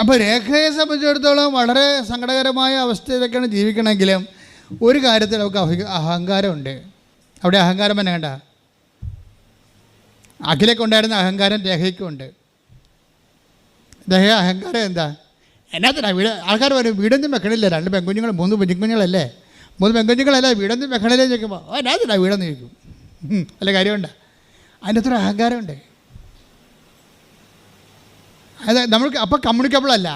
അപ്പോൾ രേഖയെ സംബന്ധിച്ചിടത്തോളം വളരെ സങ്കടകരമായ അവസ്ഥയിലൊക്കെയാണ് ജീവിക്കണമെങ്കിലും ഒരു കാര്യത്തിൽ നമുക്ക് അഹങ്കാരമുണ്ട്. അവിടെ അഹങ്കാരം തന്നെ കണ്ട? അഖിലേക്ക് ഉണ്ടായിരുന്ന അഹങ്കാരം രേഖയ്ക്കും ഉണ്ട്. രേഖ അഹങ്കാരം എന്താ? എന്നാത്തിനാ വീട് ആൾക്കാർ പറയും വീടൊന്നും വെക്കണില്ല. രണ്ട് പെൺകുഞ്ഞുങ്ങൾ മൂന്ന് പെൺകുഞ്ഞുങ്ങളല്ലേ? മൂന്ന് പെൺകുഞ്ഞുങ്ങളല്ലേ വീടൊന്നും വെക്കണില്ലേ ചോദിക്കുമ്പോൾ ഓ എന്നാത്തിനാ വീടെന്ന് ചോദിക്കും. അല്ല കാര്യമുണ്ടോ? അതിന്റെ അത്ര അഹങ്കാരമുണ്ട്. അത് നമ്മൾക്ക് അപ്പോൾ കമ്മ്യൂണിക്കബിൾ അല്ല.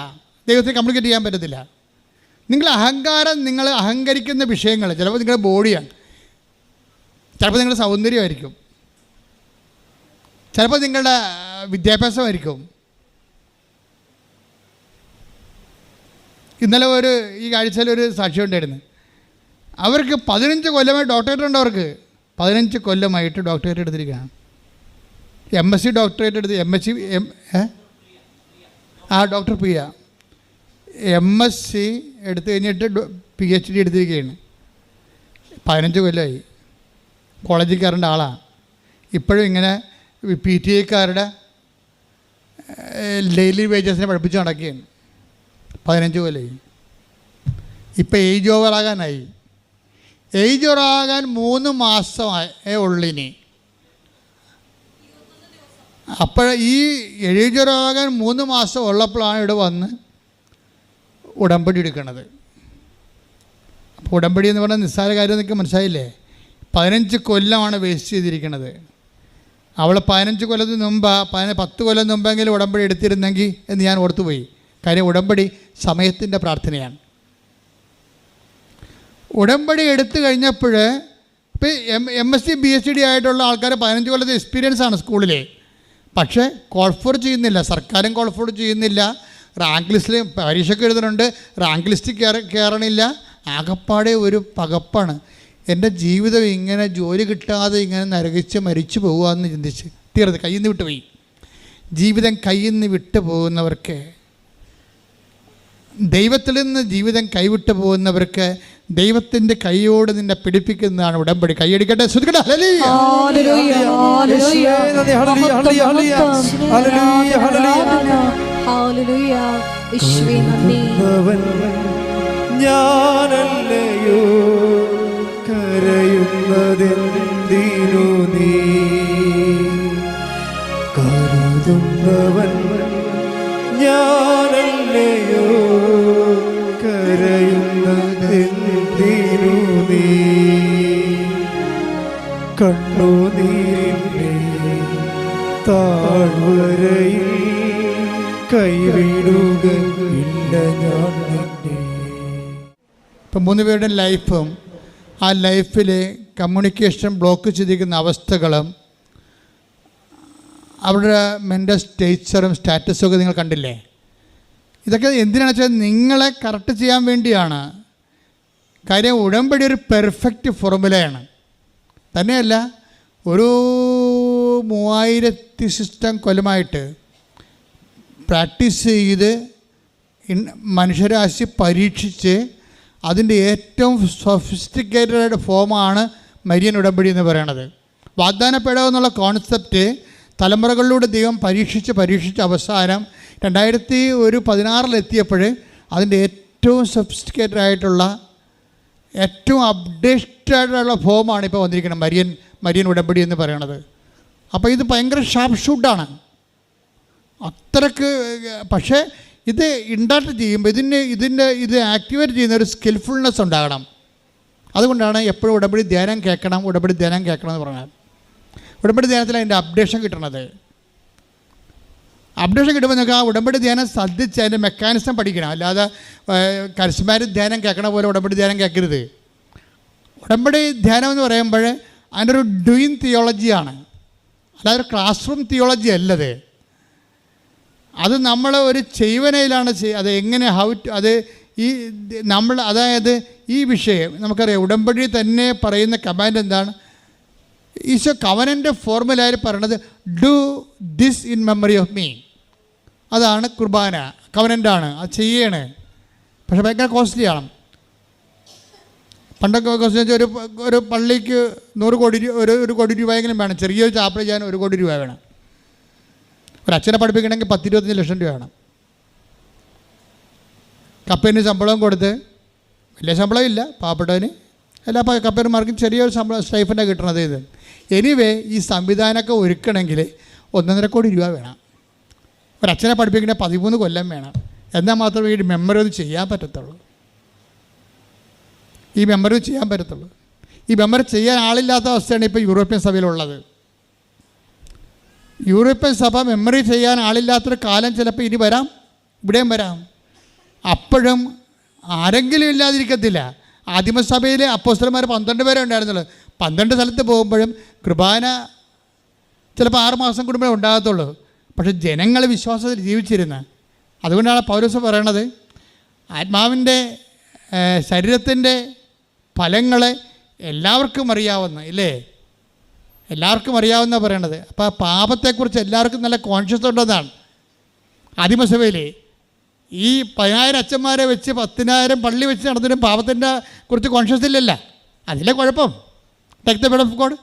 ദൈവത്തെ കമ്മ്യൂണിക്കേറ്റ് ചെയ്യാൻ പറ്റത്തില്ല. നിങ്ങൾ അഹങ്കാരം നിങ്ങൾ അഹങ്കരിക്കുന്ന വിഷയങ്ങൾ ചിലപ്പോൾ നിങ്ങളുടെ ബോഡിയാണ് ചിലപ്പോൾ നിങ്ങളുടെ സൗന്ദര്യമായിരിക്കും ചിലപ്പോൾ നിങ്ങളുടെ വിദ്യാഭ്യാസമായിരിക്കും ഇന്നലെ ഒരു ഈ കാഴ്ചയിൽ ഒരു സാക്ഷി ഉണ്ടായിരുന്നു. അവർക്ക് പതിനഞ്ച് കൊല്ലമായി ഡോക്ടറേറ്റ് ഉണ്ട് അവർക്ക്. പതിനഞ്ച് കൊല്ലമായിട്ട് ഡോക്ടറേറ്റ് എടുത്തിരിക്കുകയാണ്. എം എസ് സി ഡോക്ടറേറ്റ് എടുത്ത് എം എസ് സി എം ആ doctor Priya M. S C എടുത്തു കഴിഞ്ഞിട്ട് പി എച്ച് ഡി എടുത്തിരിക്കുകയാണ്. പതിനഞ്ച് കൊല്ലമായി കോളേജിൽ കയറേണ്ട ആളാണ് ഇപ്പോഴും ഇങ്ങനെ പി ടി ഐക്കാരുടെ ഡെയിലി വേജസിനെ പഠിപ്പിച്ച് നടക്കുകയാണ്. പതിനഞ്ച് കൊല്ലമായി ഇപ്പം ഏജ് ഓവറാകാനായി. ഏജ് ഓവറാകാൻ മൂന്ന് മാസമായേ ഉള്ളിനി. അപ്പോൾ ഈ ഓവറാകാൻ മൂന്ന് മാസം ഉള്ളപ്പോഴാണ് ഇവിടെ വന്ന് ഉടമ്പടി എടുക്കുന്നത് അപ്പോൾ ഉടമ്പടി എന്ന് പറഞ്ഞാൽ നിസ്സാര കാര്യം എന്നൊക്കെ മനസ്സിലായില്ലേ? പതിനഞ്ച് കൊല്ലമാണ് വേസ്റ്റ് ചെയ്തിരിക്കുന്നത് അവൾ പതിനഞ്ച് കൊല്ലത്തിന് മുമ്പ് പതിന പത്ത് കൊല്ലം മുമ്പെങ്കിലും ഉടമ്പടി എടുത്തിരുന്നെങ്കിൽ എന്ന് ഞാൻ ഓർത്തുപോയി. കാര്യം ഉടമ്പടി സമയത്തിന്റെ പ്രാർത്ഥനയാണ്. ഉടമ്പടി എടുത്തു കഴിഞ്ഞപ്പോൾ ഇപ്പോൾ M M S C B S C D ആയിട്ടുള്ള ആൾക്കാർ പതിനഞ്ച് കൊല്ലത്തെ എക്സ്പീരിയൻസ് ആണ് സ്കൂളിലെ. പക്ഷേ കോൾഫോർ ചെയ്യുന്നില്ല. സർക്കാരും കോൾഫോർ ചെയ്യുന്നില്ല. റാങ്ക് ലിസ്റ്റിൽ പരീക്ഷയ്ക്ക് എഴുതുന്നുണ്ട്. റാങ്ക് ലിസ്റ്റിൽ കയറ കയറണില്ല ആകപ്പാടെ ഒരു പകപ്പാണ്. എന്റെ ജീവിതം ഇങ്ങനെ ജോലി കിട്ടാതെ ഇങ്ങനെ നരകിച്ച് മരിച്ചു പോകുകയെന്ന് ചിന്തിച്ച് തീർത്ത് കയ്യിൽ നിന്ന് വിട്ടുപോയി. ജീവിതം കയ്യിൽ നിന്ന് വിട്ടു പോകുന്നവർക്ക് ദൈവത്തിൽ നിന്ന് ജീവിതം കൈവിട്ടു പോകുന്നവർക്ക് ദൈവത്തിന്റെ കൈയോട് നിന്നെ പിടിപ്പിക്കുന്നതാണ് ഉടമ്പടി. കൈയടിക്കട്ടെ? ഞാനല്ലയോ കരയുന്നതെന്തിനു നീ? കരുതുന്നവൻ ഞാനല്ലയോ കണ്ണുനീരിന്റെ താഴ്വരയിൽ കൈവിടുക ഞാൻ ഇപ്പം മൂന്ന് പേരുടെ ലൈഫും ആ ലൈഫിലെ കമ്മ്യൂണിക്കേഷൻ ബ്ലോക്ക് ചെയ്തിരിക്കുന്ന അവസ്ഥകളും അവരുടെ മെന്റൽ സ്റ്റേച്ചറും സ്റ്റാറ്റസും ഒക്കെ നിങ്ങൾ കണ്ടില്ലേ? ഇതൊക്കെ എന്തിനാണെന്ന് വെച്ചാൽ നിങ്ങളെ കറക്റ്റ് ചെയ്യാൻ വേണ്ടിയാണ്. കാര്യം ഉടമ്പടി ഒരു പെർഫെക്റ്റ് ഫോർമുലയാണ് തന്നെയല്ല ഒരു മൂവായിരത്തി സിസ്റ്റം കൊല്ലമായിട്ട് പ്രാക്ടീസ് ചെയ്ത് മനുഷ്യരാശി പരീക്ഷിച്ച് അതിന്റെ ഏറ്റവും സൊഫിസ്റ്റിക്കേറ്റഡ് ഫോമാണ് മരിയൻ ഉടമ്പടി എന്ന് പറയുന്നത് വാഗ്ദാനപ്പെടുക എന്നുള്ള കോൺസെപ്റ്റ് തലമുറകളിലൂടെ ദൈവം പരീക്ഷിച്ച് പരീക്ഷിച്ച് അവസാനം രണ്ടായിരത്തി ഒരു പതിനാറിലെത്തിയപ്പോൾ അതിന്റെ ഏറ്റവും സൊഫിസ്റ്റിക്കേറ്റഡ് ആയിട്ടുള്ള ഏറ്റവും അപ്ഡേറ്റഡ് ആയിട്ടുള്ള ഫോമാണ് ഇപ്പോൾ വന്നിരിക്കുന്നത്. മരിയൻ മരിയൻ ഉടമ്പടി എന്ന് പറയണത്. അപ്പോൾ ഇത് ഭയങ്കര ഷാർപ്പ് ഷൂട്ടാണ് അത്രയ്ക്ക് പക്ഷേ ഇത് ഇൻഡാക്ട് ചെയ്യുമ്പോൾ ഇതിന് ഇതിന്റെ ഇത് ആക്ടിവേറ്റ് ചെയ്യുന്ന ഒരു സ്കിൽഫുൾനെസ് ഉണ്ടാകണം. അതുകൊണ്ടാണ് എപ്പോഴും ഉടമ്പടി ധ്യാനം കേൾക്കണം ഉടമ്പടി ധ്യാനം കേൾക്കണം എന്ന് പറഞ്ഞാൽ ഉടമ്പടി ധ്യാനത്തിൽ അതിന്റെ അപ്ഡേഷൻ കിട്ടണത്. അപ്ഡേഷൻ കിട്ടുമ്പോൾ നിങ്ങൾക്ക് ആ ഉടമ്പടി ധ്യാനം ശ്രദ്ധിച്ച് അതിന്റെ മെക്കാനിസം പഠിക്കണം. അല്ലാതെ കരിസ്മാരി ധ്യാനം കേൾക്കണ പോലെ ഉടമ്പടി ധ്യാനം കേൾക്കരുത് ഉടമ്പടി ധ്യാനം എന്ന് പറയുമ്പോൾ അതിന്റെ ഒരു ഡൂയിങ് തിയോളജിയാണ് അല്ലാതെ ഒരു ക്ലാസ് റൂം തിയോളജി അല്ലത്. അത് നമ്മൾ ഒരു ചെയ്വനയിലാണ് ചെയ് അത് എങ്ങനെ ഹൗ അത് ഈ നമ്മൾ അതായത് ഈ വിഷയം നമുക്കറിയാം ഉടമ്പടി തന്നെ പറയുന്ന കമാൻഡ് എന്താണ്? ഈശോ കവനന്റെ ഫോർമുലയിൽ പറയണത് do this in memory of me അതാണ് കുർബാന കവനന്റാണ് അത് ചെയ്യണേ. പക്ഷെ ഭയങ്കര കോസ്റ്റ്ലിയാണ് പണ്ടൊക്കെ കോസ്റ്റ്ലി വെച്ചാൽ ഒരു ഒരു പള്ളിക്ക് നൂറ് കോടി രൂപ ഒരു ഒരു കോടി രൂപയെങ്കിലും വേണം. ചെറിയൊരു ചാപ്പിൾ ചെയ്യാൻ ഒരു കോടി രൂപ വേണം. ഒരു അച്ഛനെ പഠിപ്പിക്കണമെങ്കിൽ പത്തിരുപത്തഞ്ച് ലക്ഷം രൂപ വേണം. കപ്പേന് ശമ്പളം കൊടുത്ത് വലിയ ശമ്പളം ഇല്ല പാവപ്പെട്ടവന്. എല്ലാ കപ്പേന്മാർക്കും ചെറിയൊരു ശമ്പളം സ്റ്റൈഫന്റാണ് കിട്ടണത് ഇത്. എനിവേ ഈ സംവിധാനമൊക്കെ ഒരുക്കണമെങ്കിൽ ഒന്നൊന്നര കോടി രൂപ വേണം. ഒരച്ഛനെ പഠിപ്പിക്കേണ്ട പതിമൂന്ന് കൊല്ലം വേണം. എന്നാൽ മാത്രമേ ഈ മെമ്മറി ഒന്ന് ചെയ്യാൻ പറ്റത്തുള്ളൂ. ഈ മെമ്മറി ചെയ്യാൻ പറ്റത്തുള്ളൂ. ഈ മെമ്മറി ചെയ്യാൻ ആളില്ലാത്ത അവസ്ഥയാണ് ഇപ്പോൾ യൂറോപ്യൻ സഭയിലുള്ളത്. യൂറോപ്യൻ സഭ മെമ്മറി ചെയ്യാൻ ആളില്ലാത്തൊരു കാലം ചിലപ്പോൾ ഇനി വരാം ഇവിടെയും വരാം. അപ്പോഴും ആരെങ്കിലും ഇല്ലാതിരിക്കത്തില്ല. ആദിമസഭയിൽ അപ്പോസ്റ്റർമാർ പന്ത്രണ്ട് പേരെ ഉണ്ടായിരുന്നുള്ളൂ. പന്ത്രണ്ട് സ്ഥലത്ത് പോകുമ്പോഴും കൃപാന ചിലപ്പോൾ ആറ് മാസം കൂടുമ്പോഴേ ഉണ്ടാകത്തുള്ളൂ. പക്ഷെ ജനങ്ങൾ വിശ്വാസത്തിൽ ജീവിച്ചിരുന്ന അതുകൊണ്ടാണ് പൗരസ് പറയണത് ആത്മാവിന്റെ ശരീരത്തിന്റെ ഫലങ്ങളെ എല്ലാവർക്കും അറിയാവുന്ന ഇല്ലേ? എല്ലാവർക്കും അറിയാവുന്ന പറയണത്. അപ്പോൾ പാപത്തെക്കുറിച്ച് എല്ലാവർക്കും നല്ല കോൺഷ്യസ് ഉണ്ടെന്നാണ്. ആദിമസഭയിൽ ഈ പതിനായിരം അച്ഛന്മാരെ വെച്ച് പത്തിനായിരം പള്ളി വെച്ച് നടന്നിട്ടും പാപത്തിന്റെ കുറിച്ച് കോൺഷ്യസ് ഇല്ലല്ല. അതിലെ കുഴപ്പം. Take the of God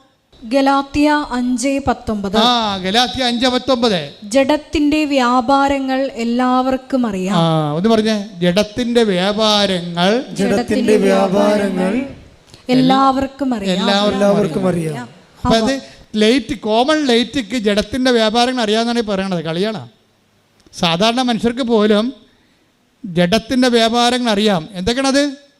Galatia അഞ്ച് പത്തൊമ്പത്. ആ ഗലാത്യ അഞ്ച് പത്തൊമ്പത്. ജഡത്തിന്റെ വ്യാപാരങ്ങൾ എല്ലാവർക്കും അറിയാം. ആ ഒന്ന് പറഞ്ഞേ. ജഡത്തിന്റെ വ്യാപാരങ്ങൾ ജഡത്തിന്റെ വ്യാപാരങ്ങൾ എല്ലാവർക്കും അറിയാം. എല്ലാവർക്കും അറിയാം. അപ്പം അത് ലൈറ്റ് കോമൺ ലൈറ്റിക്ക് ജഡത്തിന്റെ വ്യാപാരങ്ങൾ അറിയാമെന്നാണ് പറയണത്. കളിയാണ്? സാധാരണ മനുഷ്യർക്ക് പോലും ജഡത്തിന്റെ വ്യാപാരങ്ങൾ അറിയാം. എന്തൊക്കെയാണത്?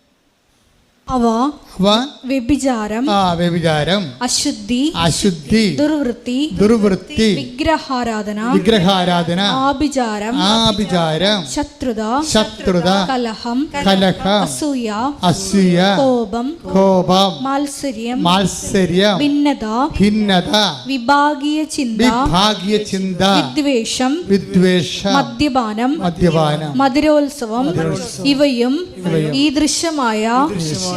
അവ അവ വ്യഭിചാരം ആ വ്യഭിചാരം അശുദ്ധി അശുദ്ധി ദുർവൃത്തി ദുർവൃത്തി വിഗ്രഹാരാധന വിഗ്രഹാരാധന ആഭിചാരം ആഭിചാരം ശത്രുത ശത്രുത കലഹം കലഹ അസൂയ അസൂയ കോപം കോപം മാത്സര്യം മാത്സര്യം ഭിന്നത ഭിന്നത വിഭാഗീയ ചിന്ത വിഭാഗീയ ചിന്ത വിദ്വേഷം വിദ്വേഷം മദ്യപാനം മദ്യപാനം മധുരോത്സവം ഇവയും ഈ ദൃശ്യമായ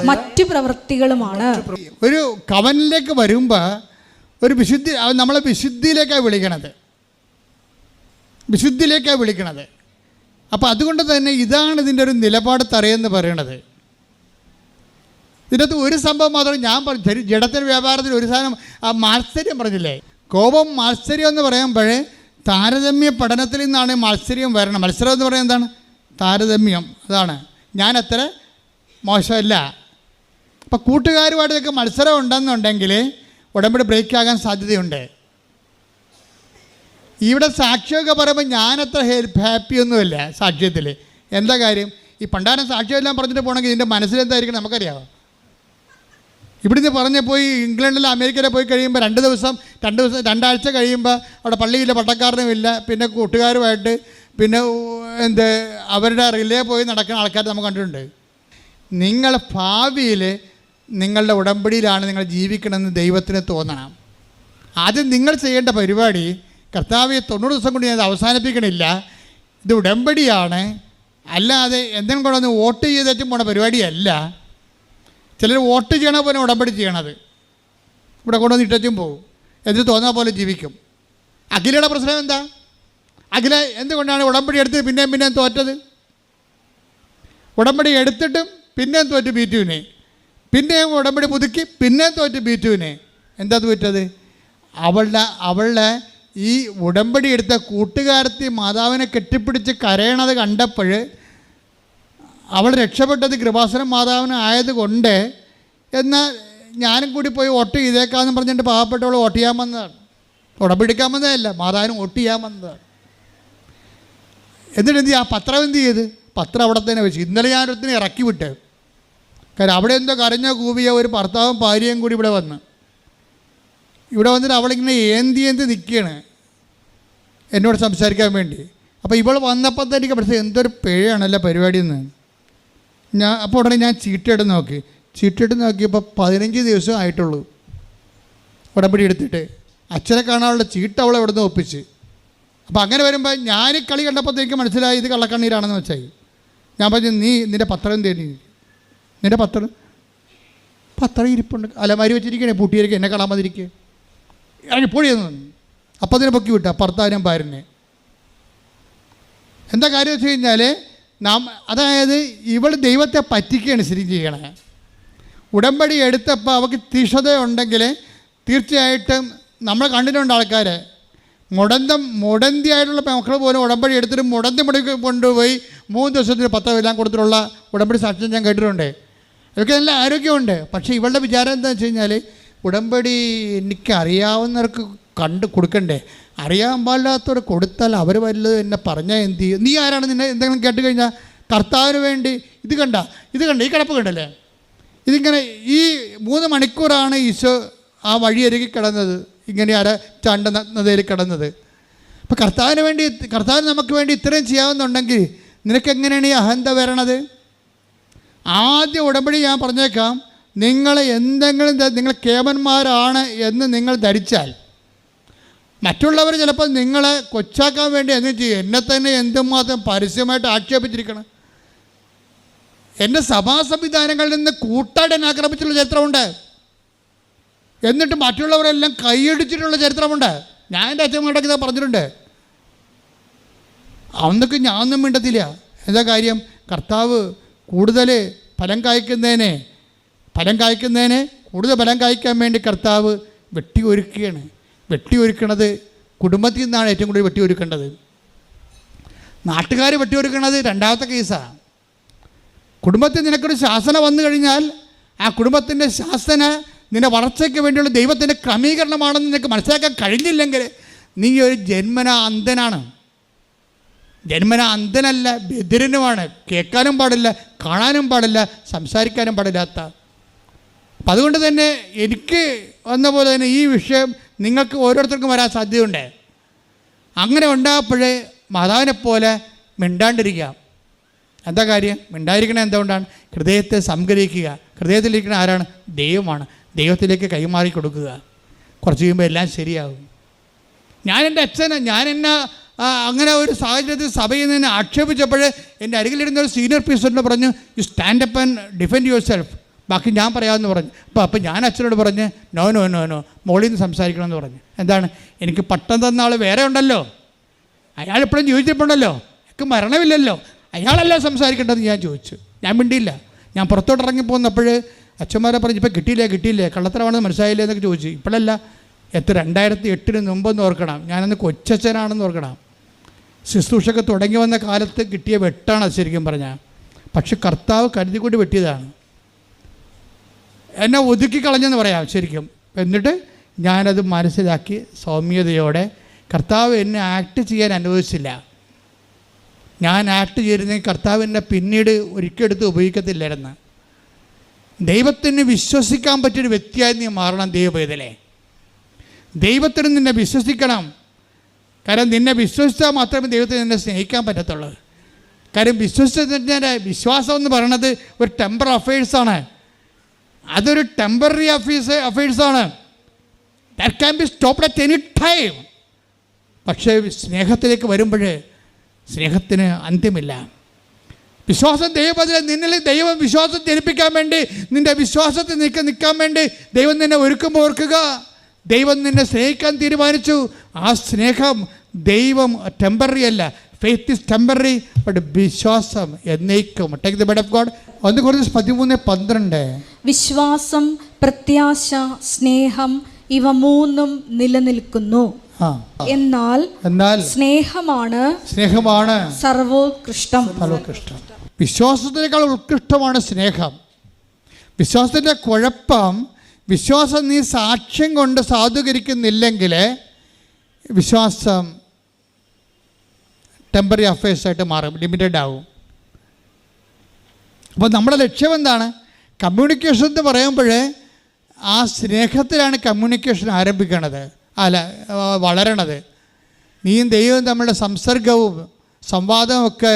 മറ്റു പ്രവൃത്തികളുമാണ് ഒരു കവനിലേക്ക് വരുമ്പോൾ ഒരു വിശുദ്ധി നമ്മളെ വിശുദ്ധിയിലേക്കാണ് വിളിക്കണത്. വിശുദ്ധിയിലേക്കാണ് വിളിക്കണത്. അപ്പോൾ അതുകൊണ്ട് തന്നെ ഇതാണ് ഇതിന്റെ ഒരു നിലപാട് തറയെന്ന് പറയണത്. ഇതിനകത്ത് ഒരു സംഭവം മാത്രം ഞാൻ പറഞ്ഞു ജഡത്തിന് ജഡത്തിന്റെ വ്യാപാരത്തിൽ ഒരു സാധനം ആ മാത്സര്യം പറഞ്ഞില്ലേ? കോപം മാത്സര്യം എന്ന് പറയുമ്പോഴേ താരതമ്യ പഠനത്തിൽ നിന്നാണ് മത്സര്യം വരണം. മത്സരം എന്ന് പറയുന്നത് എന്താണ്? താരതമ്യം. അതാണ്. ഞാൻ അത്ര മോശമല്ല. അപ്പം കൂട്ടുകാരുമായിട്ടൊക്കെ മത്സരം ഉണ്ടെന്നുണ്ടെങ്കിൽ ഉടമ്പടി ബ്രേക്ക് ആകാൻ സാധ്യതയുണ്ട്. ഇവിടെ സാക്ഷ്യമൊക്കെ പറയുമ്പോൾ ഞാനത്ര ഹെൽപ്പ് ഹാപ്പി ഒന്നുമില്ല സാക്ഷ്യത്തിൽ. എന്താ കാര്യം? ഈ പണ്ടാരം സാക്ഷ്യമെല്ലാം പറഞ്ഞിട്ട് പോകണമെങ്കിൽ ഇതിന്റെ മനസ്സിലെന്തായിരിക്കണം നമുക്കറിയാമോ ഇവിടുന്ന് പറഞ്ഞ് പോയി ഇംഗ്ലണ്ടിൽ അമേരിക്കയിൽ പോയി കഴിയുമ്പോൾ രണ്ട് ദിവസം രണ്ട് ദിവസം രണ്ടാഴ്ച കഴിയുമ്പോൾ അവിടെ പള്ളിയില്ല പട്ടക്കാരനും ഇല്ല. പിന്നെ കൂട്ടുകാരുമായിട്ട് പിന്നെ എന്ത് അവരുടെ റിലേ പോയി നടക്കുന്ന ആൾക്കാർ നമ്മൾ കണ്ടിട്ടുണ്ട്. നിങ്ങൾ ഭാവിയിൽ നിങ്ങളുടെ ഉടമ്പടിയിലാണ് നിങ്ങൾ ജീവിക്കണമെന്ന് ദൈവത്തിന് തോന്നണം. ആദ്യം നിങ്ങൾ ചെയ്യേണ്ട പരിപാടി കർത്താവ് തൊണ്ണൂറ് ദിവസം കൊണ്ട് ഞാൻ അവസാനിപ്പിക്കണില്ല. ഇത് ഉടമ്പടിയാണ്. അല്ലാതെ എന്തെങ്കിലും കൊണ്ടൊന്ന് വോട്ട് ചെയ്തേറ്റും പോണ പരിപാടിയല്ല. ചിലർ വോട്ട് ചെയ്യണ പോലെ ഉടമ്പടി ചെയ്യണത്. ഇവിടെ കൊണ്ടുവന്ന് ഇട്ടും പോകും എന്നിട്ട് തോന്നാ പോലെ ജീവിക്കും. അഖിലയുടെ പ്രശ്നം എന്താ? അഖില എന്തുകൊണ്ടാണ് ഉടമ്പടി എടുത്ത് പിന്നെയും പിന്നെയും തോറ്റത്? ഉടമ്പടി എടുത്തിട്ടും പിന്നെയും തോറ്റ് ബീറ്റുവിനെ പിന്നെയും ഉടമ്പടി പുതുക്കി പിന്നെ തോറ്റ് ബീറ്റുവിനെ. എന്താ തോറ്റത് അവളുടെ അവളുടെ ഈ ഉടമ്പടി എടുത്ത കൂട്ടുകാരത്തി മാതാവിനെ കെട്ടിപ്പിടിച്ച് കരയണത് കണ്ടപ്പോൾ അവൾ രക്ഷപ്പെട്ടത് കൃപാസന മാതാവിന് ആയതുകൊണ്ട് എന്നാൽ ഞാനും കൂടി പോയി വോട്ട് ചെയ്തേക്കാന്ന് പറഞ്ഞിട്ട് പാവപ്പെട്ടവൾ വോട്ട് ചെയ്യാൻ വന്നതാണ്. ഉടമ്പടിക്കാൻ വന്നതല്ല മാതാവിന് വോട്ട് ചെയ്യാൻ വന്നതാണ്. എന്നിട്ട് എന്ത്? ആ പത്രം എന്ത് ചെയ്ത്? പത്രം അവിടെ തന്നെ വെച്ച്. ഇന്നലെ ഞാനൊരുത്തിനെ ഇറക്കി വിട്ട്. കാര്യം അവിടെ എന്തോ കരഞ്ഞ കൂവിയ ഒരു ഭർത്താവും ഭാര്യയും കൂടി ഇവിടെ വന്ന്. ഇവിടെ വന്നിട്ട് അവളിങ്ങനെ ഏന്തി ഏന്തി നിൽക്കുകയാണ് എന്നോട് സംസാരിക്കാൻ വേണ്ടി. അപ്പോൾ ഇവൾ വന്നപ്പോൾ തന്നെ എനിക്ക് പക്ഷേ എന്തൊരു പിഴയാണല്ലോ പരിപാടി എന്ന് ഞാൻ അപ്പോൾ ഉടനെ ഞാൻ ചീട്ടെടുത്ത് നോക്കി. ചീട്ടെടുത്ത് നോക്കിയപ്പോൾ പതിനഞ്ച് ദിവസം ആയിട്ടുള്ളൂ. ഉടമ്പടി എടുത്തിട്ട്. അച്ഛനെ കാണാനുള്ള ചീട്ട് അവളെ ഇവിടുന്ന് ഒപ്പിച്ച്. അപ്പോൾ അങ്ങനെ വരുമ്പോൾ ഞാൻ കളി കണ്ടപ്പോഴത്തേക്ക് മനസ്സിലായി ഇത് കള്ളക്കണ്ണീരാണെന്ന് വെച്ചായി ഞാൻ പറഞ്ഞു നീ നിന്റെ പത്രം തേനി നിന്റെ പത്രം? പത്രം ഇരിപ്പുണ്ട്. അലമാരി വെച്ചിരിക്കണേ പൂട്ടിയിരിക്കുക എന്നെ കളാൻ മതിരിക്കുക ഇറങ്ങി പൊടിയെന്ന് അപ്പം അതിനെ പൊക്കി വിട്ട. ഭർത്താവിനും ഭാര്യനെ. എന്താ കാര്യം വെച്ച് കഴിഞ്ഞാൽ നാം അതായത് ഇവൾ ദൈവത്തെ പറ്റിക്കുകയാണ് ശരിക്കും ചെയ്യണേ. ഉടമ്പടി എടുത്തപ്പോൾ അവൾക്ക് തീക്ഷതയുണ്ടെങ്കിൽ തീർച്ചയായിട്ടും നമ്മൾ കണ്ടിട്ടുണ്ട് ആൾക്കാർ മുടന്തം മുടന്തിയായിട്ടുള്ള മക്കൾ പോലും ഉടമ്പടി എടുത്തിട്ട് മുടന്തി മുടക്കി കൊണ്ടുപോയി മൂന്ന് ദിവസത്തിന് പത്തോ എല്ലാം കൊടുത്തിട്ടുള്ള ഉടമ്പടി സാക്ഷ്യം ഞാൻ കേട്ടിട്ടുണ്ട്. ഇതൊക്കെ നല്ല ആരോഗ്യമുണ്ട്. പക്ഷേ ഇവളുടെ വിചാരം എന്താണെന്ന് വെച്ച് കഴിഞ്ഞാൽ ഉടമ്പടി എനിക്ക് അറിയാവുന്നവർക്ക് കണ്ട് കൊടുക്കണ്ടേ? അറിയാൻ പാടില്ലാത്തവർ കൊടുത്താൽ അവർ വല്ലതും എന്നെ പറഞ്ഞാൽ എന്ത് ചെയ്യും? നീ ആരാണ് നിന്നെ എന്തെങ്കിലും കേട്ട് കഴിഞ്ഞാൽ കർത്താവിന് വേണ്ടി ഇത് കണ്ട? ഇത് കണ്ട? ഈ കിടപ്പ് കണ്ടല്ലേ? ഇതിങ്ങനെ ഈ മൂന്ന് മണിക്കൂറാണ് ഈശോ ആ വഴിയരികിൽ കിടന്നത്. ഇങ്ങനെ അര ചണ്ട നദയിൽ കിടന്നത്. അപ്പം കർത്താവിന് വേണ്ടി കർത്താവിന് നമുക്ക് വേണ്ടി ഇത്രയും ചെയ്യാവുന്നുണ്ടെങ്കിൽ നിനക്കെങ്ങനെയാണ് ഈ അഹന്ത വരണത്? ആദ്യ ഉടമ്പടി ഞാൻ പറഞ്ഞേക്കാം. നിങ്ങൾ എന്തെങ്കിലും നിങ്ങൾ കേമന്മാരാണ് എന്ന് നിങ്ങൾ ധരിച്ചാൽ മറ്റുള്ളവർ ചിലപ്പോൾ നിങ്ങളെ കൊച്ചാക്കാൻ വേണ്ടി എന്ത് ചെയ്യും? എന്നെ തന്നെ എന്തുമാത്രം പരസ്യമായിട്ട് ആക്ഷേപിച്ചിരിക്കണം? എന്റെ സഭാ സംവിധാനങ്ങളിൽ നിന്ന് കൂട്ടായിട്ട് എന്നെ ആക്രമിച്ചിട്ടുള്ള ചരിത്രമുണ്ട്. എന്നിട്ട് മറ്റുള്ളവരെല്ലാം കൈയടിച്ചിട്ടുള്ള ചരിത്രമുണ്ട്. ഞാൻ എന്റെ അച്ഛന്മാരുടെ ഇതാ പറഞ്ഞിട്ടുണ്ട്. അന്നൊക്കെ ഞാനൊന്നും മിണ്ടത്തില്ല. എന്താ കാര്യം? കർത്താവ് കൂടുതൽ ഫലം കായ്ക്കുന്നതിനെ ഫലം കായ്ക്കുന്നതിന് കൂടുതൽ ഫലം കായ്ക്കാൻ വേണ്ടി കർത്താവ് വെട്ടി ഒരുക്കുകയാണ് വെട്ടി ഒരുക്കണത് കുടുംബത്തിൽ നിന്നാണ് ഏറ്റവും കൂടുതൽ വെട്ടി ഒരുക്കേണ്ടത് നാട്ടുകാർ വെട്ടി ഒരുക്കണത് രണ്ടാമത്തെ കേസാണ്. കുടുംബത്തിൽ നിനക്കൊരു ശാസന വന്നു കഴിഞ്ഞാൽ ആ കുടുംബത്തിന്റെ ശാസന നിന്റെ വളർച്ചയ്ക്ക് വേണ്ടിയുള്ള ദൈവത്തിന്റെ ക്രമീകരണമാണെന്ന് നിനക്ക് മനസ്സിലാക്കാൻ കഴിഞ്ഞില്ലെങ്കിൽ നീ ഒരു ജന്മന അന്ധനാണ്. ജന്മന അന്ധനല്ല ബദിരനുമാണ്. കേൾക്കാനും പാടില്ല കാണാനും പാടില്ല സംസാരിക്കാനും പാടില്ലാത്ത അപ്പം അതുകൊണ്ട് തന്നെ എനിക്ക് വന്ന പോലെ തന്നെ ഈ വിഷയം നിങ്ങൾക്ക് ഓരോരുത്തർക്കും വരാൻ സാധ്യതയുണ്ട്. അങ്ങനെ ഉണ്ടാകുമ്പോഴേ മാതാവിനെപ്പോലെ മിണ്ടാണ്ടിരിക്കുക. എന്താ കാര്യം? മിണ്ടായിരിക്കണേ എന്തുകൊണ്ടാണ്? ഹൃദയത്തെ സംഗ്രഹിക്കുക. ഹൃദയത്തിലിരിക്കുന്ന ആരാണ്? ദൈവമാണ്. ദൈവത്തിലേക്ക് കൈമാറി കൊടുക്കുക കുറച്ച് കഴിയുമ്പോൾ എല്ലാം ശരിയാകും. ഞാൻ എന്റെ അച്ഛനെ ഞാൻ എന്നെ അങ്ങനെ ഒരു സാഹചര്യത്തിൽ സഭയിൽ നിന്ന് ആക്ഷേപിച്ചപ്പോൾ എന്റെ അരികിലിരുന്ന ഒരു സീനിയർ പീസറിനോട് പറഞ്ഞു you stand up and defend yourself ബാക്കി ഞാൻ പറയാമെന്ന് പറഞ്ഞു. അപ്പോൾ അപ്പോൾ ഞാൻ അച്ഛനോട് പറഞ്ഞ് നോ നോ നോ നോ മോളിൽ നിന്ന് സംസാരിക്കണമെന്ന് പറഞ്ഞു. എന്താണ്? എനിക്ക് പട്ടം തന്ന ആൾ വേറെ ഉണ്ടല്ലോ. അയാൾ എപ്പോഴും ജീവിച്ചിട്ടുണ്ടല്ലോ. എനിക്ക് മരണമില്ലല്ലോ. അയാളല്ല സംസാരിക്കേണ്ടതെന്ന് ഞാൻ ചോദിച്ചു. ഞാൻ മിണ്ടിയില്ല. ഞാൻ പുറത്തോട്ട് ഇറങ്ങി പോന്നപ്പോൾ അച്ഛന്മാരെ പറഞ്ഞു ഇപ്പം കിട്ടിയില്ലേ കിട്ടിയില്ലേ? കള്ളത്തരമാണെന്ന് മനസ്സിലായില്ലേ? എന്നൊക്കെ ചോദിച്ചു. ഇപ്പോഴല്ല എത്ര രണ്ടായിരത്തി എട്ടിന് മുമ്പെന്ന് ഓർക്കണം. ഞാനന്ന് കൊച്ചച്ഛനാണെന്ന് ഓർക്കണം. ശുശ്രൂഷയൊക്കെ തുടങ്ങി വന്ന കാലത്ത് കിട്ടിയ വെട്ടാണ് ശരിക്കും പറഞ്ഞാൽ പക്ഷെ കർത്താവ് കരുതിക്കൊണ്ട് വെട്ടിയതാണ്. എന്നെ ഒതുക്കി കളഞ്ഞെന്ന് പറയാം ശരിക്കും. എന്നിട്ട് ഞാനത് മനസ്സിലാക്കി സൗമ്യതയോടെ കർത്താവ് എന്നെ ആക്ട് ചെയ്യാൻ അനുവദിച്ചില്ല. ഞാൻ ആക്ട് ചെയ്തിരുന്നെങ്കിൽ കർത്താവ് എന്നെ പിന്നീട് ഒരിക്കലെടുത്ത് ഉപയോഗിക്കത്തില്ലായിരുന്നു. ദൈവത്തിന് വിശ്വസിക്കാൻ പറ്റിയൊരു വ്യക്തിയായി നീ മാറണം ദൈവപൈതലേ. ദൈവത്തിന് നിന്നെ വിശ്വസിക്കണം. കാരണം നിന്നെ വിശ്വസിച്ചാൽ മാത്രമേ ദൈവത്തിന് നിന്നെ സ്നേഹിക്കാൻ പറ്റത്തുള്ളൂ. കാര്യം വിശ്വസിച്ചതിന്റെ വിശ്വാസം എന്ന് പറയുന്നത് ഒരു ടെമ്പർ അഫയേഴ്സാണ് അതൊരു ടെമ്പററി അഫീസ് അഫയേഴ്സാണ് that can be stop at any time പക്ഷേ സ്നേഹത്തിലേക്ക് വരുമ്പോൾ സ്നേഹത്തിന് അന്ത്യമില്ല. വിശ്വാസം ദൈവപതിലെ നിന്നിൽ ദൈവം വിശ്വാസം ജനിപ്പിക്കാൻ വേണ്ടി നിന്റെ വിശ്വാസത്തിൽ നിൽക്കാൻ വേണ്ടി ദൈവം നിന്നെ ഒരുക്കുമ്പോൾ ഓർക്കുക. ദൈവം നിന്നെ സ്നേഹിക്കാൻ തീരുമാനിച്ചു. ആ സ്നേഹം ദൈവം ടെമ്പററി അല്ല. ഫെയ്ത്ത് ഇസ് ടെമ്പററി ബട്ട് വിശ്വാസം എന്നേക്കും. Take the bed of God ഒന്ന് കുറച്ച് പതിമൂന്ന് പന്ത്രണ്ട്. വിശ്വാസം പ്രത്യാശ സ്നേഹം ഇവ മൂന്നും നിലനിൽക്കുന്നു. എന്നാൽ എന്നാൽ സ്നേഹമാണ് സ്നേഹമാണ് സർവോത്കൃഷ്ടം. സർവോത്കൃഷ്ടം. വിശ്വാസത്തിനേക്കാൾ ഉത്കൃഷ്ടമാണ് സ്നേഹം. വിശ്വാസത്തിന്റെ കുഴപ്പം വിശ്വാസം നീ സാക്ഷ്യം കൊണ്ട് സാധൂകരിക്കുന്നില്ലെങ്കിൽ വിശ്വാസം ടെമ്പററി അഫയേഴ്സായിട്ട് മാറും ലിമിറ്റഡ് ആവും. അപ്പോൾ നമ്മുടെ ലക്ഷ്യം എന്താണ്? കമ്മ്യൂണിക്കേഷൻ എന്ന് പറയുമ്പോൾ ആ സ്നേഹത്തിലാണ് കമ്മ്യൂണിക്കേഷൻ ആരംഭിക്കണത് അല്ല വളരണത്. നീയും ദൈവവും തമ്മിലുള്ള സംസർഗവും സംവാദവും ഒക്കെ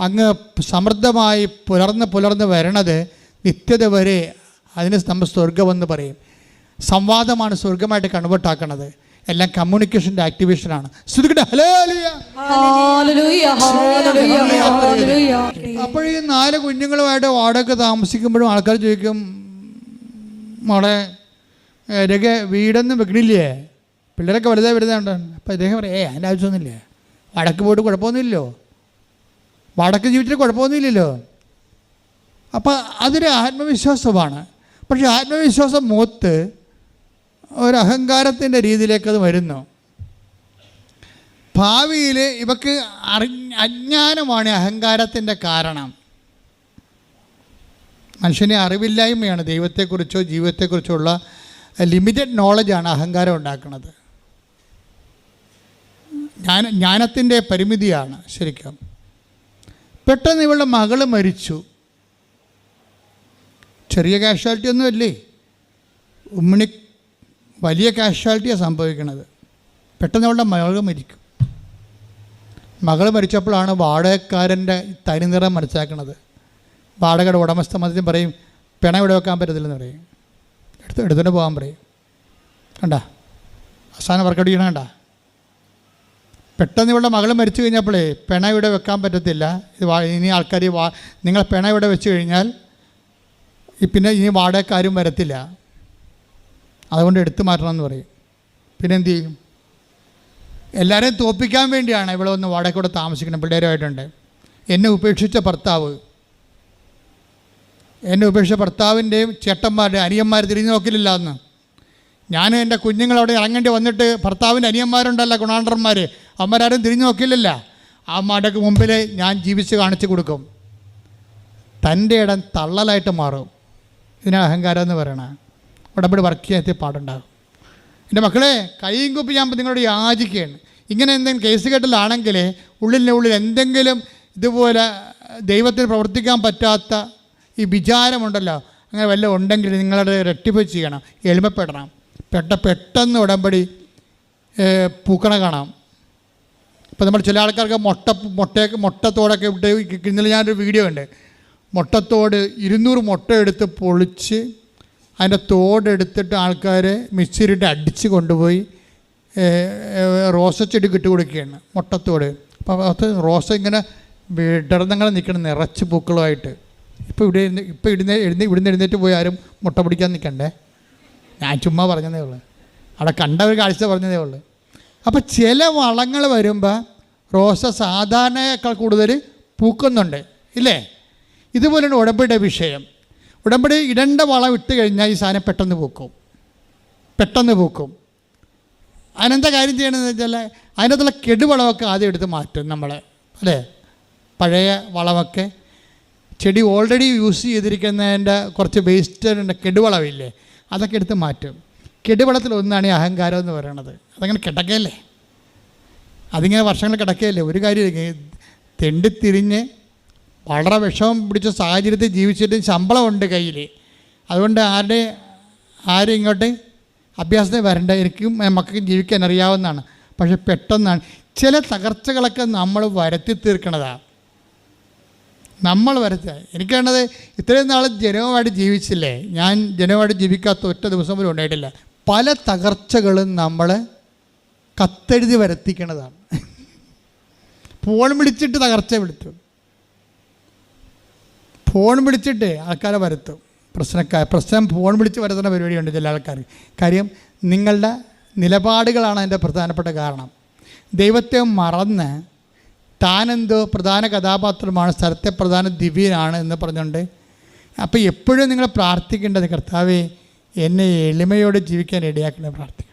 അങ്ങ് സമൃദ്ധമായി പുലർന്ന് പുലർന്ന് വരണത് നിത്യത വരെ അതിന് നമ്മൾ സ്വർഗമെന്ന് പറയും. സംവാദമാണ് സ്വർഗമായിട്ട് കൺവേർട്ട് ആക്കണത്. എല്ലാം കമ്മ്യൂണിക്കേഷന്റെ ആക്ടിവേഷനാണ് ഈ നാല് കുഞ്ഞുങ്ങളുമായിട്ട് വാടക താമസിക്കുമ്പോഴും ആൾക്കാർ ചോദിക്കും മോളെ രക വീടൊന്നും വെക്കണില്ലേ? പിള്ളേരൊക്കെ വലുതായി വരുന്നുണ്ട് അപ്പോൾ ഇദ്ദേഹം പറയും ഏ അതിന്റെ ആവശ്യമൊന്നുമില്ല. വടക്ക് പോയിട്ട് കുഴപ്പമൊന്നുമില്ലല്ലോ. വടക്ക് ജീവിച്ചിട്ട് കുഴപ്പമൊന്നുമില്ലല്ലോ. അപ്പോൾ അതൊരു ആത്മവിശ്വാസമാണ്. പക്ഷേ ആത്മവിശ്വാസം മൂത്ത് ഒരു അഹങ്കാരത്തിന്റെ രീതിയിലേക്ക് അത് വരുന്നു. ഭാവിയിൽ ഇവക്ക് അറി അജ്ഞാനമാണ് അഹങ്കാരത്തിന്റെ കാരണം. മനുഷ്യനെ അറിവില്ലായ്മയാണ് ദൈവത്തെക്കുറിച്ചോ ജീവിതത്തെക്കുറിച്ചോ ഉള്ള ലിമിറ്റഡ് നോളജാണ് അഹങ്കാരം ഉണ്ടാക്കുന്നത് ജ്ഞാന ജ്ഞാനത്തിന്റെ പരിമിതിയാണ് ശരിക്കും. പെട്ടെന്ന് ഇവളുടെ മകൾ മരിച്ചു. ചെറിയ കാഷ്വാലിറ്റി ഒന്നുമല്ലേ ഉമ്മിണി വലിയ കാഷ്വാലിറ്റിയാണ് സംഭവിക്കുന്നത് പെട്ടെന്ന് അവളുടെ മകൾ മരിക്കും. മകൾ മരിച്ചപ്പോഴാണ് വാടകക്കാരന്റെ തനിനിറം മനസ്സിലാക്കുന്നത് വാടകയുടെ ഉടമസ്ഥ മതത്തിൽ പറയും പിണ ഇവിടെ വെക്കാൻ പറ്റത്തില്ലെന്ന് പറയും. എടുത്ത് എടുത്തുകൊണ്ട് പോകാൻ പറയും. കണ്ട? അവസാനം വർക്കൗട്ട് ചെയ്യണം കണ്ട? പെട്ടെന്ന് ഇവളുടെ മകൾ മരിച്ചു കഴിഞ്ഞപ്പോഴേ പിണ ഇവിടെ വെക്കാൻ പറ്റത്തില്ല. ഇത് ഇനി ആൾക്കാർ നിങ്ങൾ പിണ ഇവിടെ വെച്ച് കഴിഞ്ഞാൽ പിന്നെ ഇനി വാടകക്കാരും വരത്തില്ല. അതുകൊണ്ട് എടുത്തു മാറ്റണം എന്ന് പറയും. പിന്നെ എന്ത് ചെയ്യും? എല്ലാവരെയും തോപ്പിക്കാൻ വേണ്ടിയാണ് ഇവിടെ ഒന്ന് വാടകയ്ക്കൂടെ താമസിക്കണം പിള്ളേരുമായിട്ടുണ്ട്. എന്നെ ഉപേക്ഷിച്ച ഭർത്താവ്. എന്നെ ഉപേക്ഷിച്ച ഭർത്താവിന്റെയും ചേട്ടന്മാരുടെയും അനിയന്മാർ തിരിഞ്ഞു നോക്കില്ല എന്ന് ഞാൻ എന്റെ കുഞ്ഞുങ്ങളവിടെ ഇറങ്ങേണ്ടി വന്നിട്ട് ഭർത്താവിന്റെ അനിയന്മാരുണ്ടല്ലോ ഗുണാണ്ടന്മാർ അമ്മരാരും തിരിഞ്ഞു നോക്കില്ലല്ല മാടക്ക് മുമ്പിൽ ഞാൻ ജീവിച്ച് കാണിച്ചു കൊടുക്കും. തന്റെ ഇടം തള്ളലായിട്ട് മാറും. ഇതിനാ അഹങ്കാരം എന്ന് പറയണ. ഉടമ്പടി വർക്ക് ചെയ്യാത്ത പാടുണ്ടാകും. എന്റെ മക്കളെ കൈയും കുപ്പി ഞാൻ നിങ്ങളോട് യാചിക്കുകയാണ്. ഇങ്ങനെ എന്തെങ്കിലും കേസ് കെട്ടിലാണെങ്കിൽ ഉള്ളിന്റെ ഉള്ളിൽ എന്തെങ്കിലും ഇതുപോലെ ദൈവത്തിന് പ്രവർത്തിക്കാൻ പറ്റാത്ത ഈ വിചാരമുണ്ടല്ലോ. അങ്ങനെ വല്ല ഉണ്ടെങ്കിൽ നിങ്ങളത് റെക്ടിഫൈ ചെയ്യണം എളിമപ്പെടണം. പെട്ട പെട്ടെന്ന് ഉടമ്പടി പൂക്കണ കാണാം. ഇപ്പം നമ്മൾ ചില ആൾക്കാർക്ക് മുട്ട മുട്ടയൊക്കെ മുട്ടത്തോടൊക്കെ ഇട്ട് ഇന്നലെ ഞാനൊരു വീഡിയോ ഉണ്ട് മുട്ടത്തോട് ഇരുന്നൂറ് മുട്ട എടുത്ത് പൊളിച്ച് അതിന്റെ തോടെടുത്തിട്ട് ആൾക്കാരെ മിക്സിയിലിട്ട് അടിച്ച് കൊണ്ടുപോയി റോസച്ചെടിക്ക് ഇട്ട് കൊടുക്കുകയാണ് മുട്ടത്തോട്. അപ്പോൾ അത് റോസ ഇങ്ങനെ വിടർന്നങ്ങനെ നിൽക്കണം നിറച്ച് പൂക്കളുമായിട്ട്. ഇപ്പോൾ ഇവിടെ ഇരുന്ന് ഇപ്പോൾ ഇടുന്ന എഴുന്ന ഇവിടുന്ന് എഴുന്നേറ്റ് പോയി ആരും മുട്ട പിടിക്കാൻ നിൽക്കണ്ടേ? ഞാൻ ചുമ്മാ പറഞ്ഞതേ ഉള്ളൂ. അവിടെ കണ്ട ഒരു കാഴ്ച പറഞ്ഞതേ ഉള്ളൂ. അപ്പോൾ ചില വളങ്ങൾ വരുമ്പോൾ റോസ സാധാരണയേക്കാൾ കൂടുതൽ പൂക്കുന്നുണ്ട് ഇല്ലേ? ഇതുപോലെയാണ് ഉടമ്പടിയുടെ വിഷയം. ഉടമ്പടി ഇടേണ്ട വളം ഇട്ട് കഴിഞ്ഞാൽ ഈ സാധനം പെട്ടെന്ന് പൂക്കും. പെട്ടെന്ന് പൂക്കും. അതിനെന്താ കാര്യം ചെയ്യണമെന്ന് വെച്ചാൽ അതിനകത്തുള്ള കെടുവളമൊക്കെ ആദ്യം എടുത്ത് മാറ്റും നമ്മൾ അല്ലേ? പഴയ വളമൊക്കെ. ചെടി ഓൾറെഡി യൂസ് ചെയ്തിരിക്കുന്നതിന്റെ കുറച്ച് വേസ്റ്റ് കെടുവളമില്ലേ അതൊക്കെ എടുത്ത് മാറ്റും. കെടുവളത്തിൽ ഒന്നാണ് ഈ അഹങ്കാരം എന്ന് പറയുന്നത് അതങ്ങനെ കിടക്കയല്ലേ? അതിങ്ങനെ വർഷങ്ങൾ കിടക്കുകയല്ലേ ഒരു കാര്യം തെണ്ടിത്തിരിഞ്ഞ് വളരെ വിഷമം പിടിച്ച സാഹചര്യത്തിൽ ജീവിച്ചിട്ടും ശമ്പളം ഉണ്ട് കയ്യിൽ അതുകൊണ്ട് ആരുടെ ആരും ഇങ്ങോട്ട് അഭ്യാസത്തിന് വരണ്ട. എനിക്കും മക്കൾക്കും ജീവിക്കാൻ അറിയാവുന്നതാണ്. പക്ഷെ പെട്ടെന്നാണ്. ചില തകർച്ചകളൊക്കെ നമ്മൾ വരുത്തി തീർക്കണതാണ് നമ്മൾ വരുത്തുക എനിക്ക് വേണ്ടത് ഇത്രയും നാൾ ജനവുമായിട്ട് ജീവിച്ചില്ലേ? ഞാൻ ജനവുമായിട്ട് ജീവിക്കാത്ത ഒറ്റ ദിവസം പോലും ഉണ്ടായിട്ടില്ല. പല തകർച്ചകളും നമ്മൾ കത്തെഴുതി വരുത്തിക്കണതാണ്. ഫോൺ വിളിച്ചിട്ട് തകർച്ച വിളിച്ചു. ഫോൺ വിളിച്ചിട്ട് ആൾക്കാരെ വരുത്തും. പ്രശ്നക്കാർ പ്രശ്നം ഫോൺ വിളിച്ച് വരുത്തുന്ന പരിപാടിയുണ്ട് ചില ആൾക്കാർ. കാര്യം നിങ്ങളുടെ നിലപാടുകളാണ് അതിന്റെ പ്രധാനപ്പെട്ട കാരണം. ദൈവത്തെ മറന്ന് താനെന്തോ പ്രധാന കഥാപാത്രമാണ് സ്ഥലത്തെ പ്രധാന ദിവ്യനാണ് എന്ന് പറഞ്ഞുകൊണ്ട് അപ്പോൾ എപ്പോഴും നിങ്ങൾ പ്രാർത്ഥിക്കേണ്ടത് കർത്താവേ എന്നെ എളിമയോടെ ജീവിക്കാൻ ഇടയാക്കണേ പ്രാർത്ഥിക്കണം